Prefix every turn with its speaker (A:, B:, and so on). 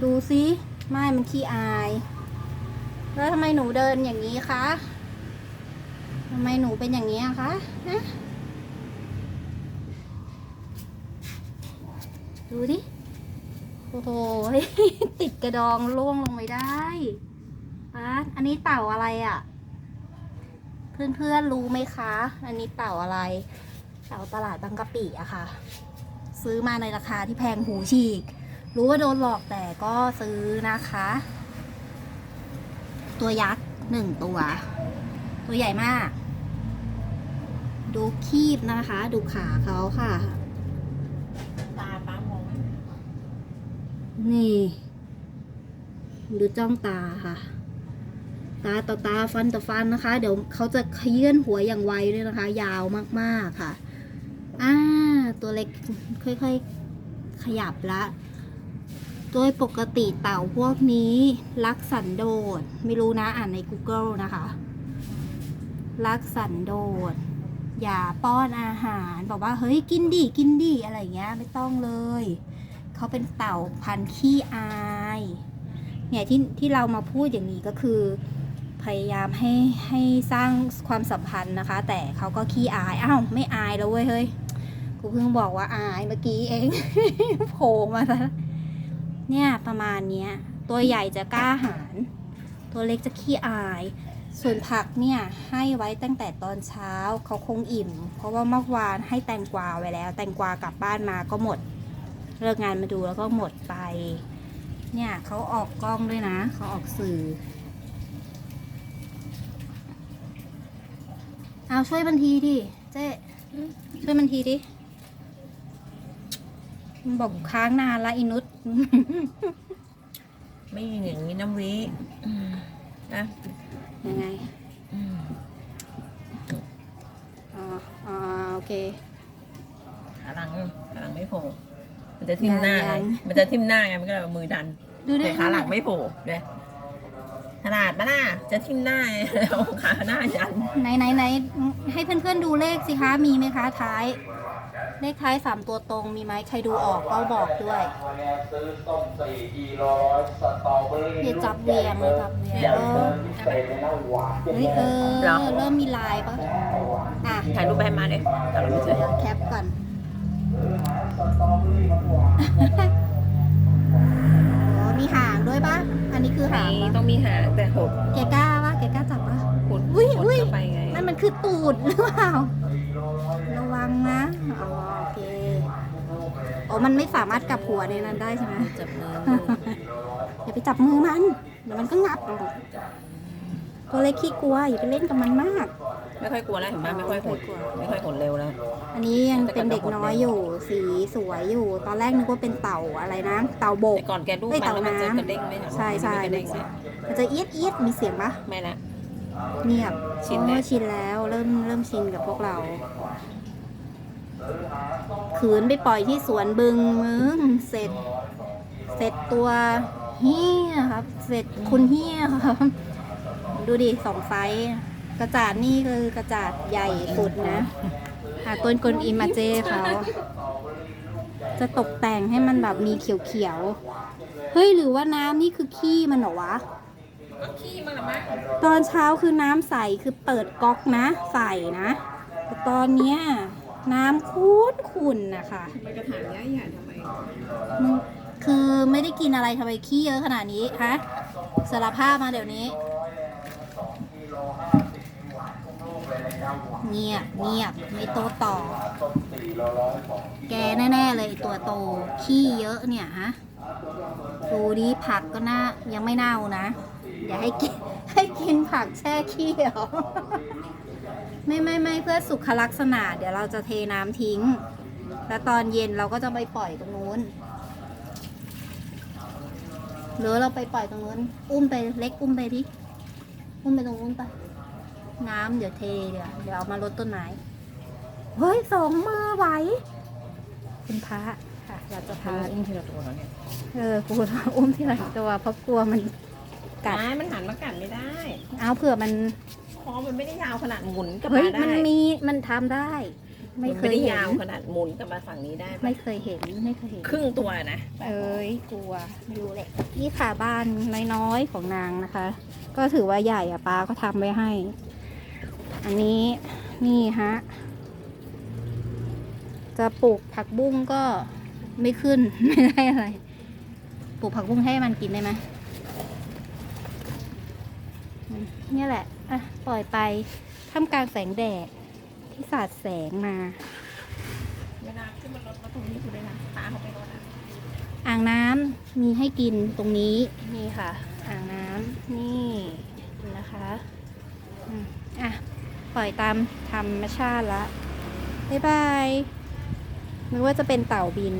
A: ดูสิไม่มันขี้อาย แล้วทำไมหนูเดินอย่างนี้คะทำไมหนูเป็นอย่างนี้คะนะดูดิโอ้โหติดกระดองล่วงลงไปได้อะอันนี้เต่าอะไรอะ่ะ เพื่อนๆรู้ไหมคะ อันนี้เต่าอะไร เต่าตลาดบางกะปิอะค่ะ ซื้อมาในราคาที่แพงหูฉีก รู้ว่าโดนหลอกแต่ก็ซื้อนะคะ ตัวยักษ์หนึ่งตัว ตัวใหญ่มาก ดูคีบนะคะ ดูขาเขาค่ะ
B: ตาป้ามอง
A: นี่ ดูจ้องตาค่ะ ตาต่อตาฟันต่อฟันนะคะ เดี๋ยวเขาจะขยื่นหัวอย่างไวด้วยนะคะ ยาวมากๆค่ะอ่าตัวเล็กค่อยๆขยับละ โดยปกติเต่าพวกนี้รักสันโดษไม่รู้นะอ่านใน Google นะคะ รักสันโดษอย่าป้อนอาหาร บอกว่าเฮ้ยกินดิกินดิอะไรเงี้ยไม่ต้องเลย เขาเป็นเต่าพันธุ์ขี้อายเนี่ยที่ที่เรามาพูดอย่างนี้ก็คือ พยายามให้ให้สร้างความสัมพันธ์นะคะ แต่เขาก็ขี้อายอ้าวไม่อายแล้วเว้ยเฮ้ยกูเพิ่งบอกว่าอายเมื่อกี้เองโผล่มาซะ เนี่ยประมาณเนี้ย ตัวใหญ่จะกล้าหาญตัวเล็กจะขี้อาย ส่วนผักเนี่ยให้ไว้ตั้งแต่ตอนเช้าเขาคงอิ่ม เพราะว่าเมื่อวานให้แตงกวาไว้แล้ว แตงกวากลับบ้านมาก็หมด เลิกงานมาดูแล้วก็หมดไป เนี่ยเขาออกกล้องด้วยนะเขาออกสื่อเอาช่วยบันทีดิเจ๊ช่วยบันทีดิ บอกค้างนานละอินุช
B: ไม่ยืนอย่างนี้น้ำวิอืมนะ
A: ยังไง
B: อืม
A: อ๋ออ๋อโอเค
B: ขาหลังขาหลังไม่โผล่มันจะทิ่มหน้าไง
A: ยัง
B: มันจะทิ่มหน้าไงมันก็เลยเอามือดัน
A: ดูดิ
B: แต่ขาหลังไม่โผล่เลยขนาดปะน่าจะทิ่มหน้าไงแล้วขาหน้ายัน
A: ไหนไหนไหนให้เพื่อนๆดูเลขสิคะมีไหมคะท้าย เลขท้ายสามตัวตรงมีไหมใครดูออกก็บอกด้วย
C: ซื้อส้มสี่กิโลร้อยสตรอเบอรี่
A: อย่าจับเวียงเลยจับเวียง
C: อย่าง
A: เอ
C: เดิ
A: อ
C: มที่เป็นน้ำหวาน
A: เฮ้ยเออเริ่มมีลายปะอะ
B: ถ่ายรูปไปให้มาเลยถ่ายรูปเฉย
A: เดี๋ยวแคปก่อน
C: สตรอเบอรี่มันหวาน
A: อ๋อมีหางด้วยปะอันนี้คือหาง
B: นี่
A: ปะ
B: ต้องมีหางแต่หด
A: แกกล้าปะแกกล้าจับปะ
B: หด
A: อุ๊ย
B: หด
A: อุ๊ย
B: เข้าไปไง
A: นั่นมันคือตูดหรือเปล่าระวัง นะอ๋อโอเคอ๋อมันไม่สามารถกลับหัวในนั้นได้ใช่ไหม
B: จับมือ
A: อย่าไปจับมือมันเดี๋ยวมันก็งับเอาตัวเล็กขี้กลัวอย่าไปเล่นกับมันมาก
B: ไม่ค่อยกลัวแล้วเห็นไหมไม่ค่อยหดไม่ค่อยหดเร็วแล้ว
A: อันนี้ยังเป็นเด็กน้อยอยู่ สีสวยอยู่ ตอนแรกนึกว่าเป็นเต่าอะไรนะ เต่าโบก
B: แต่ก่อนแกรูป
A: เอ้ย
B: มันแล้วมันจะ
A: เต่าน้ำ
B: กระเด้งไหม
A: ใช่ใช่
B: มันกระเด้งไหม
A: มันจะเอียดเอียดมีเสียงปะ
B: ไม่ละ
A: เงียบ
B: ชิน
A: อ๋
B: แล้
A: อ
B: ว
A: ชินแล้วเริ่มเริ่มชินกับพวกเรา ขืนไปปล่อยที่สวนบึงมึงเสร็จ เสร็จตัวเฮียครับ เสร็จคุณเฮียครับ ดูดิสองไซส์กระจาดนี่คือกระจาดใหญ่สุดนะหาต้นกลอิมมาเจเขา จะตกแต่งให้มันแบบมีเขียวๆ เฮ้ย หรือว่าน้ำนี่คือขี้มันเหรอวะ
B: ขี้มันละมั้ง
A: ตอนเช้าคือน้ำใสคือเปิดก๊อกนะ ใส่นะแต่ตอนเนี้ย น้ำคุ้นขุ่นนะคะ
B: ทำไมกระถางใหญ่ทำไม
A: มึงคือไม่ได้กินอะไรทำไมขี้เยอะขนาดนี้ฮะสารภาพมาเดี๋ยวนี้ เงียบเงียบไม่โตต่อ แกแน่ ๆ เลยตัวโตขี้เยอะเนี่ยฮะ ดูดิผักก็น่ายังไม่เน่านะ อย่าให้กินให้กินผักแช่เขี้เหรอไม่ไม่ไม่เพื่อสุขลักษณะ เดี๋ยวเราจะเทน้ำทิ้ง แล้วตอนเย็นเราก็จะไปปล่อยตรงนู้นหรือเราไปปล่อยตรงนู้น อุ้มไปเล็กอุ้มไปดิอุ้มไปตรงนู้นไปน้ำเดี๋ยวเทเดี๋ยวเดี๋ยวเอามาลดต้นไม้เฮ้ยสองมือไหว คุณพระ อยากจะพา
B: อุ้มทีละตัวแล้วเนี่ย
A: เออกูว่าอุ้มที่หลังตัวเพราะกลัวมันกัด
B: ไม่มันหันมากัดไม่ได้
A: เอาเผื่อมัน
B: คอมันไม่ได้ยาวขนาดหมุนกลับ
A: เฮ้ย
B: มาได้
A: มันมีมันทำได้ ไม่เคย
B: ด้
A: เห็น
B: ยาวขนาดหมุนกลับมาฝั่งนี้ได้ปะ
A: ไม่เคยเห็นไม่เคยเห็น
B: ครึ่งตัวนะ
A: เอ้ยกลัวไม่รู้แหละนี่ค่ะบ้านน้อยๆของนางนะคะ ก็ถือว่าใหญ่อะป้าก็ทำไว้ให้ อันนี้นี่ฮะจะปลูกผักบุ้งก็ ไม่ขึ้น ไม่ได้อะไร ปลูกผักบุ้งให้มันกินได้ไหมอืมเนี่ยแหละ อะ ปล่อยไปท่ามกลางแสงแดดที่สาดแสงมา
B: เวลาขึ้นมารถมาตรงนี้กูเลยนะตาเขาไปรถอะ
A: อ่างน้ำมีให้กินตรงนี้นี่ค่ะ อ่างน้ำนี่นะคะอืมอะปล่อยตามธรรมชาติละบ๊ายบายไม่ว่าจะเป็นเต่าบิน